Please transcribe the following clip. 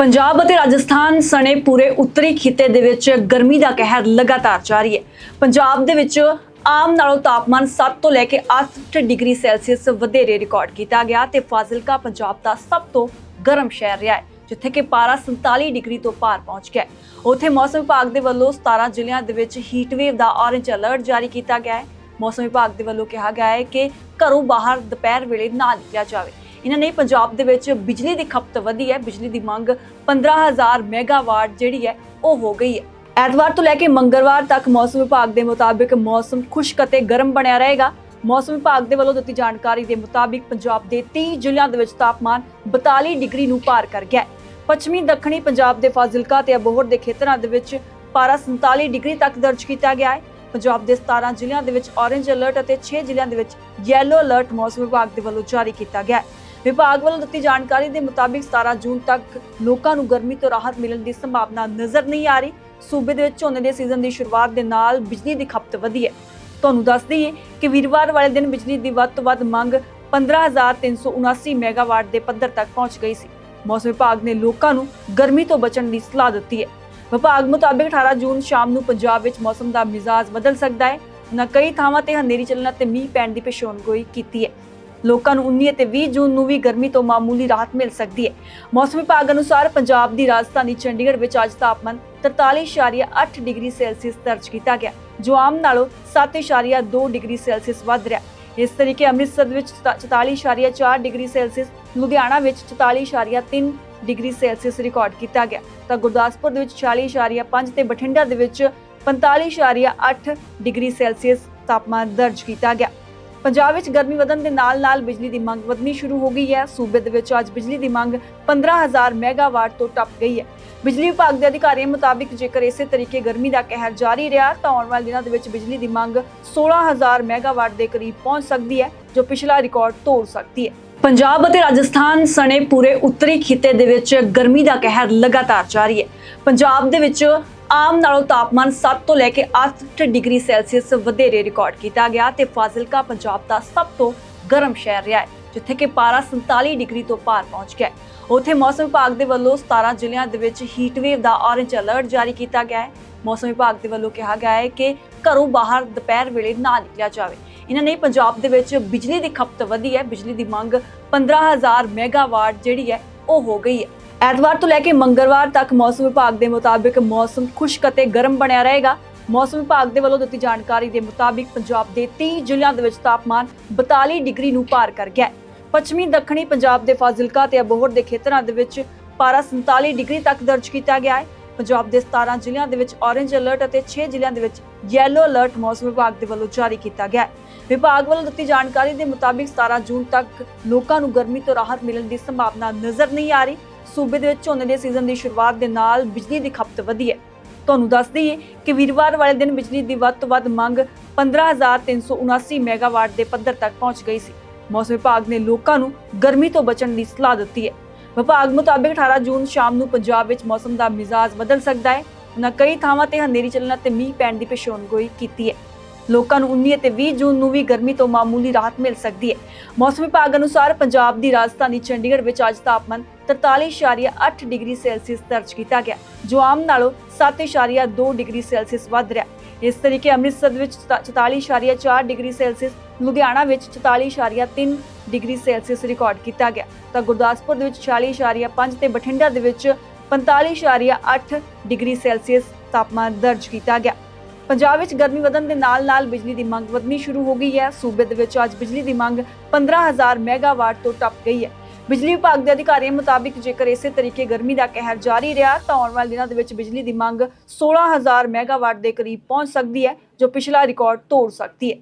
ਪੰਜਾਬ ਅਤੇ ਰਾਜਸਥਾਨ ਸਣੇ ਪੂਰੇ ਉੱਤਰੀ ਖਿੱਤੇ ਦੇ ਵਿੱਚ ਗਰਮੀ ਦਾ ਕਹਿਰ ਲਗਾਤਾਰ ਜਾਰੀ ਹੈ। ਪੰਜਾਬ ਦੇ ਵਿੱਚ ਆਮ ਨਾਲੋਂ ਤਾਪਮਾਨ 7 ਤੋਂ ਲੈ ਕੇ 8 ਡਿਗਰੀ ਸੈਲਸੀਅਸ ਵਧੇਰੇ ਰਿਕਾਰਡ ਕੀਤਾ ਗਿਆ ਤੇ ਫਾਜ਼ਿਲਕਾ ਪੰਜਾਬ ਦਾ ਸਭ ਤੋਂ ਗਰਮ ਸ਼ਹਿਰ ਰਿਹਾ ਹੈ, ਜਿੱਥੇ ਕਿ ਪਾਰਾ 47 ਡਿਗਰੀ ਤੋਂ ਪਾਰ ਪਹੁੰਚ ਗਿਆ ਉੱਥੇ ਮੌਸਮ ਵਿਭਾਗ ਦੇ ਵੱਲੋਂ 17 ਜ਼ਿਲ੍ਹਿਆਂ ਦੇ ਵਿੱਚ ਹੀਟ ਵੇਵ ਦਾ ਔਰੇਂਜ ਅਲਰਟ ਜਾਰੀ ਕੀਤਾ ਗਿਆ ਹੈ। ਮੌਸਮ ਵਿਭਾਗ ਦੇ ਵੱਲੋਂ ਕਿਹਾ ਗਿਆ ਹੈ ਕਿ ਘਰੋਂ ਬਾਹਰ ਦੁਪਹਿਰ ਵੇਲੇ ਨਾ ਨਿਕਲਿਆ ਜਾਵੇ। ਇਹਨਾਂ ਨੇ ਪੰਜਾਬ ਦੇ ਵਿੱਚ ਬਿਜਲੀ ਦੀ ਖਪਤ ਵਧੀ ਹੈ, ਬਿਜਲੀ ਦੀ ਮੰਗ 15000 ਮੈਗਾਵਾਟ ਜਿਹੜੀ ਹੈ, ਉਹ ਹੋ ਗਈ ਹੈ। ਐਤਵਾਰ ਤੋਂ ਲੈ ਕੇ ਮੰਗਲਵਾਰ ਤੱਕ ਮੌਸਮ ਵਿਭਾਗ ਦੇ ਮੁਤਾਬਿਕ ਮੌਸਮ ਖੁਸ਼ਕ ਅਤੇ ਗਰਮ ਬਣਿਆ ਰਹੇਗਾ। ਮੌਸਮ ਵਿਭਾਗ ਦੇ ਵੱਲੋਂ ਦਿੱਤੀ ਜਾਣਕਾਰੀ ਦੇ ਮੁਤਾਬਿਕ ਪੰਜਾਬ ਦੇ 30 ਜ਼ਿਲ੍ਹਿਆਂ ਦੇ ਵਿੱਚ ਤਾਪਮਾਨ 42 ਡਿਗਰੀ ਨੂੰ ਪਾਰ ਕਰ ਗਿਆ ਪੱਛਮੀ ਦੱਖਣੀ ਪੰਜਾਬ ਦੇ ਫਾਜ਼ਿਲਕਾ ਤੇ ਅਬੋਹਰ ਦੇ ਖੇਤਰਾਂ ਦੇ ਵਿੱਚ ਪਾਰਾ 47 ਡਿਗਰੀ ਤੱਕ ਦਰਜ ਕੀਤਾ ਗਿਆ ਹੈ। ਪੰਜਾਬ ਦੇ 17 ਜ਼ਿਲ੍ਹਿਆਂ ਦੇ ਵਿੱਚ ਔਰੇਂਜ ਅਲਰਟ ਅਤੇ 6 ਜ਼ਿਲ੍ਹਿਆਂ ਦੇ ਵਿੱਚ ਯੈਲੋ ਅਲਰਟ ਮੌਸਮ ਵਿਭਾਗ ਦੇ ਵੱਲੋਂ ਜਾਰੀ ਕੀਤਾ ਗਿਆ ਹੈ। ਵਿਭਾਗ ਵੱਲੋਂ ਦਿੱਤੀ ਜਾਣਕਾਰੀ ਦੇ ਮੁਤਾਬਿਕ 17 ਜੂਨ ਤੱਕ ਲੋਕਾਂ ਨੂੰ ਗਰਮੀ ਤੋਂ ਰਾਹਤ ਮਿਲਣ ਦੀ ਸੰਭਾਵਨਾ ਨਜ਼ਰ ਨਹੀਂ ਆ ਰਹੀ। ਸੂਬੇ ਦੇ ਵਿੱਚ ਝੋਨੇ ਦੇ ਸੀਜ਼ਨ ਦੀ ਸ਼ੁਰੂਆਤ ਦੇ ਨਾਲ ਬਿਜਲੀ ਦੀ ਖਪਤ ਵਧੀ ਹੈ। ਤੁਹਾਨੂੰ ਦੱਸ ਦਈਏ ਕਿ ਵੀਰਵਾਰ ਵਾਲੇ ਦਿਨ ਬਿਜਲੀ ਦੀ ਵੱਧ ਤੋਂ ਵੱਧ ਮੰਗ 15379 ਮੈਗਾਵਾਟ ਦੇ ਪੱਧਰ ਤੱਕ ਪਹੁੰਚ ਗਈ ਸੀ। ਮੌਸਮ ਵਿਭਾਗ ਨੇ ਲੋਕਾਂ ਨੂੰ ਗਰਮੀ ਤੋਂ ਬਚਣ ਦੀ ਸਲਾਹ ਦਿੱਤੀ ਹੈ। ਵਿਭਾਗ ਮੁਤਾਬਿਕ 18 ਜੂਨ ਸ਼ਾਮ ਨੂੰ ਪੰਜਾਬ ਵਿੱਚ ਮੌਸਮ ਦਾ ਮਿਜ਼ਾਜ ਬਦਲ ਸਕਦਾ ਹੈ। ਨਾ ਕਈ ਥਾਵਾਂ ਤੇ ਹਨੇਰੀ ਚੱਲਣ ਤੇ ਮੀਂਹ ਪੈਣ ਦੀ ਪੇਸ਼ੇਨਗੋਈ ਕੀਤੀ ਹੈ। ਲੋਕਾਂ ਨੂੰ 19 ਅਤੇ 20 ਜੂਨ ਨੂੰ ਵੀ ਗਰਮੀ ਤੋਂ ਮਾਮੂਲੀ ਰਾਹਤ ਮਿਲ ਸਕਦੀ ਹੈ। ਮੌਸਮ ਵਿਭਾਗ ਅਨੁਸਾਰ ਪੰਜਾਬ ਦੀ ਰਾਜਧਾਨੀ ਚੰਡੀਗੜ੍ਹ ਵਿੱਚ ਅੱਜ ਤਾਪਮਾਨ 43.8 ਡਿਗਰੀ ਸੈਲਸੀਅਸ ਦਰਜ ਕੀਤਾ ਗਿਆ। ਜੋ ਆਮ ਨਾਲੋਂ 7.2 ਡਿਗਰੀ ਸੈਲਸੀਅਸ ਵੱਧ ਰਿਹਾ ਇਸ ਤਰੀਕੇ ਅੰਮ੍ਰਿਤਸਰ ਦੇ ਵਿੱਚ 44.4 ਡਿਗਰੀ ਸੈਲਸੀਅਸ, ਲੁਧਿਆਣਾ ਵਿੱਚ 44.3 ਡਿਗਰੀ ਸੈਲਸੀਅਸ ਰਿਕਾਰਡ ਕੀਤਾ ਗਿਆ। ਤਾਂ ਗੁਰਦਾਸਪੁਰ ਦੇ ਵਿੱਚ 46.5 ਤੇ ਬਠਿੰਡਾ ਦੇ ਵਿੱਚ 45.8 ਡਿਗਰੀ ਸੈਲਸੀਅਸ ਤਾਪਮਾਨ ਦਰਜ ਕੀਤਾ ਗਿਆ। ਪੰਜਾਬ ਵਿੱਚ ਗਰਮੀ ਵਧਣ ਦੇ ਨਾਲ-ਨਾਲ ਬਿਜਲੀ ਦੀ ਮੰਗ ਵਧਣੀ ਸ਼ੁਰੂ ਹੋ ਗਈ ਹੈ। ਸੂਬੇ ਦੇ ਵਿੱਚ ਅੱਜ ਬਿਜਲੀ ਦੀ ਮੰਗ 15000 ਮੈਗਾਵਾਟ ਤੋਂ ਟੱਪ ਗਈ ਹੈ। ਬਿਜਲੀ ਵਿਭਾਗ ਦੇ ਅਧਿਕਾਰੀਆਂ ਮੁਤਾਬਿਕ ਜੇਕਰ ਇਸੇ ਤਰੀਕੇ ਗਰਮੀ ਦਾ ਕਹਿਰ ਜਾਰੀ ਰਿਹਾ, ਤਾਂ ਆਉਣ ਵਾਲੇ ਦਿਨਾਂ ਦੇ ਵਿੱਚ ਬਿਜਲੀ ਦੀ ਮੰਗ 16000 ਮੈਗਾਵਾਟ ਦੇ ਕਰੀਬ ਪਹੁੰਚ ਸਕਦੀ ਹੈ, ਜੋ ਪਿਛਲਾ ਰਿਕਾਰਡ ਤੋੜ ਸਕਦੀ ਹੈ। ਪੰਜਾਬ ਅਤੇ ਰਾਜਸਥਾਨ ਸਣੇ ਪੂਰੇ ਉੱਤਰੀ ਖਿੱਤੇ ਦੇ ਵਿੱਚ ਗਰਮੀ ਦਾ ਕਹਿਰ ਲਗਾਤਾਰ ਜਾਰੀ ਹੈ। ਪੰਜਾਬ ਦੇ ਵਿੱਚ ਆਮ ਨਾਲੋਂ ਤਾਪਮਾਨ 7 ਤੋਂ ਲੈ ਕੇ 8 ਡਿਗਰੀ ਸੈਲਸੀਅਸ ਵਧੇਰੇ ਰਿਕਾਰਡ ਕੀਤਾ ਗਿਆ ਤੇ ਫਾਜ਼ਿਲਕਾ, ਪੰਜਾਬ ਦਾ ਸਭ ਤੋਂ ਗਰਮ ਸ਼ਹਿਰ ਰਿਹਾ ਹੈ, ਜਿੱਥੇ ਕਿ ਪਾਰਾ 47 ਡਿਗਰੀ ਤੋਂ ਪਾਰ ਪਹੁੰਚ ਗਿਆ ਉੱਥੇ ਮੌਸਮ ਵਿਭਾਗ ਦੇ ਵੱਲੋਂ 17 ਜ਼ਿਲ੍ਹਿਆਂ ਦੇ ਵਿੱਚ ਹੀਟ ਵੇਵ ਦਾ ਔਰੇਂਜ ਅਲਰਟ ਜਾਰੀ ਕੀਤਾ ਗਿਆ ਹੈ। ਮੌਸਮ ਵਿਭਾਗ ਦੇ ਵੱਲੋਂ ਕਿਹਾ ਗਿਆ ਹੈ ਕਿ ਘਰੋਂ ਬਾਹਰ ਦੁਪਹਿਰ ਵੇਲੇ ਨਾ ਨਿਕਲਿਆ ਜਾਵੇ। ਇਹਨਾਂ ਨੇ ਪੰਜਾਬ ਦੇ ਵਿੱਚ ਬਿਜਲੀ ਦੀ ਖਪਤ ਵਧੀ ਹੈ। ਬਿਜਲੀ ਦੀ ਮੰਗ 15000 ਮੈਗਾਵਾਟ ਜਿਹੜੀ ਹੈ ਉਹ ਹੋ ਗਈ। ਹੈ ਐਤਵਾਰ ਤੋਂ ਲੈ ਕੇ ਮੰਗਲਵਾਰ ਤੱਕ ਮੌਸਮ ਵਿਭਾਗ ਦੇ ਮੁਤਾਬਿਕ ਮੌਸਮ ਖੁਸ਼ਕ ਅਤੇ ਗਰਮ ਬਣਿਆ ਰਹੇਗਾ। ਮੌਸਮ ਵਿਭਾਗ ਦੇ ਵੱਲੋਂ ਦਿੱਤੀ ਜਾਣਕਾਰੀ ਦੇ ਮੁਤਾਬਿਕ ਪੰਜਾਬ ਦੇ 30 ਜ਼ਿਲ੍ਹਿਆਂ ਦੇ ਵਿੱਚ ਤਾਪਮਾਨ 42 ਡਿਗਰੀ ਨੂੰ ਪਾਰ ਕਰ ਗਿਆ ਹੈ। ਪੱਛਮੀ, ਦੱਖਣੀ ਪੰਜਾਬ ਦੇ ਫਾਜ਼ਿਲਕਾ ਤੇ ਅਬੋਹਰ ਦੇ ਖੇਤਰਾਂ ਦੇ ਵਿੱਚ ਪਾਰਾ 47 ਡਿਗਰੀ ਤੱਕ ਦਰਜ ਕੀਤਾ ਗਿਆ ਹੈ। ਪੰਜਾਬ ਦੇ 17 ਜ਼ਿਲ੍ਹਿਆਂ ਦੇ ਵਿੱਚ ਔਰੇਂਜ ਅਲਰਟ ਅਤੇ 6 ਜ਼ਿਲ੍ਹਿਆਂ ਦੇ ਵਿੱਚ ਯੈਲੋ ਅਲਰਟ ਮੌਸਮ ਵਿਭਾਗ ਦੇ ਵੱਲੋਂ ਜਾਰੀ ਕੀਤਾ ਗਿਆ ਹੈ। ਵਿਭਾਗ ਵੱਲੋਂ ਦਿੱਤੀ ਜਾਣਕਾਰੀ ਦੇ ਮੁਤਾਬਿਕ 17 ਜੂਨ ਤੱਕ ਲੋਕਾਂ ਨੂੰ ਗਰਮੀ ਤੋਂ ਰਾਹਤ ਮਿਲਣ ਦੀ ਸੰਭਾਵਨਾ ਨਜ਼ਰ ਨਹੀਂ ਆ ਰਹੀ। ਸੂਬੇ ਦੇ ਵਿੱਚ ਝੋਨੇ ਦੇ ਸੀਜ਼ਨ ਦੀ ਸ਼ੁਰੂਆਤ ਦੇ ਨਾਲ ਬਿਜਲੀ ਦੀ ਖਪਤ ਵਧੀ ਹੈ। ਤੁਹਾਨੂੰ ਦੱਸ ਦਈਏ ਕਿ ਵੀਰਵਾਰ ਵਾਲੇ ਦਿਨ ਬਿਜਲੀ ਦੀ ਵੱਧ ਤੋਂ ਵੱਧ ਮੰਗ 15379 ਮੈਗਾਵਾਟ ਦੇ ਪੱਧਰ ਤੱਕ ਪਹੁੰਚ ਗਈ ਸੀ। ਮੌਸਮ ਵਿਭਾਗ ਨੇ ਲੋਕਾਂ ਨੂੰ ਗਰਮੀ ਤੋਂ ਬਚਣ ਦੀ ਸਲਾਹ ਦਿੱਤੀ ਹੈ। ਵਿਭਾਗ ਮੁਤਾਬਿਕ 18 ਜੂਨ ਸ਼ਾਮ ਨੂੰ ਪੰਜਾਬ ਵਿੱਚ ਮੌਸਮ ਦਾ ਮਿਜ਼ਾਜ ਬਦਲ ਸਕਦਾ ਹੈ। ਉਹਨਾਂ ਕਈ ਥਾਵਾਂ ਤੇ ਹਨੇਰੀ ਚੱਲਣ ਅਤੇ ਮੀਂਹ ਪੈਣ ਦੀ ਪੇਸ਼ੇਨਗੋਈ ਕੀਤੀ ਹੈ। ਲੋਕਾਂ ਨੂੰ 19 ਅਤੇ 20 ਜੂਨ ਨੂੰ ਵੀ ਗਰਮੀ ਤੋਂ ਮਾਮੂਲੀ ਰਾਹਤ ਮਿਲ ਸਕਦੀ ਹੈ। ਮੌਸਮ ਵਿਭਾਗ ਅਨੁਸਾਰ ਪੰਜਾਬ ਦੀ ਰਾਜਧਾਨੀ ਚੰਡੀਗੜ੍ਹ ਵਿੱਚ ਅੱਜ ਤਾਪਮਾਨ 43.8 ਡਿਗਰੀ ਸੈਲਸੀਅਸ ਦਰਜ ਕੀਤਾ ਗਿਆ, ਜੋ ਆਮ ਨਾਲੋਂ 7.2 ਡਿਗਰੀ ਸੈਲਸੀਅਸ ਵੱਧ ਰਿਹਾ ਇਸ ਤਰੀਕੇ ਅੰਮ੍ਰਿਤਸਰ ਦੇ ਵਿੱਚ 44.4 ਡਿਗਰੀ ਸੈਲਸੀਅਸ, ਲੁਧਿਆਣਾ ਵਿੱਚ 44.3 ਡਿਗਰੀ ਸੈਲਸੀਅਸ ਰਿਕਾਰਡ ਕੀਤਾ ਗਿਆ। ਤਾਂ ਗੁਰਦਾਸਪੁਰ ਦੇ ਵਿੱਚ 46.5 ਤੇ ਬਠਿੰਡਾ ਦੇ ਵਿੱਚ 45.8 ਡਿਗਰੀ ਸੈਲਸੀਅਸ ਤਾਪਮਾਨ ਦਰਜ ਕੀਤਾ ਗਿਆ। ਪੰਜਾਬ ਵਿੱਚ ਗਰਮੀ ਵਧਣ ਦੇ ਨਾਲ-ਨਾਲ ਬਿਜਲੀ ਦੀ ਮੰਗ ਵਧਣੀ ਸ਼ੁਰੂ ਹੋ ਗਈ ਹੈ। ਸੂਬੇ ਦੇ ਵਿੱਚ ਅੱਜ ਬਿਜਲੀ ਦੀ ਮੰਗ 15000 ਮੈਗਾਵਾਟ ਤੋਂ ਟੱਪ ਗਈ ਹੈ। ਬਿਜਲੀ ਵਿਭਾਗ ਦੇ ਅਧਿਕਾਰੀਆਂ ਮੁਤਾਬਿਕ ਜੇਕਰ ਇਸੇ ਤਰੀਕੇ ਗਰਮੀ ਦਾ ਕਹਿਰ ਜਾਰੀ ਰਿਹਾ, ਤਾਂ ਆਉਣ ਵਾਲੇ ਦਿਨਾਂ ਦੇ ਵਿੱਚ ਬਿਜਲੀ ਦੀ ਮੰਗ 16000 ਮੈਗਾਵਾਟ ਦੇ ਕਰੀਬ ਪਹੁੰਚ ਸਕਦੀ ਹੈ, ਜੋ ਪਿਛਲਾ ਰਿਕਾਰਡ ਤੋੜ ਸਕਦੀ ਹੈ।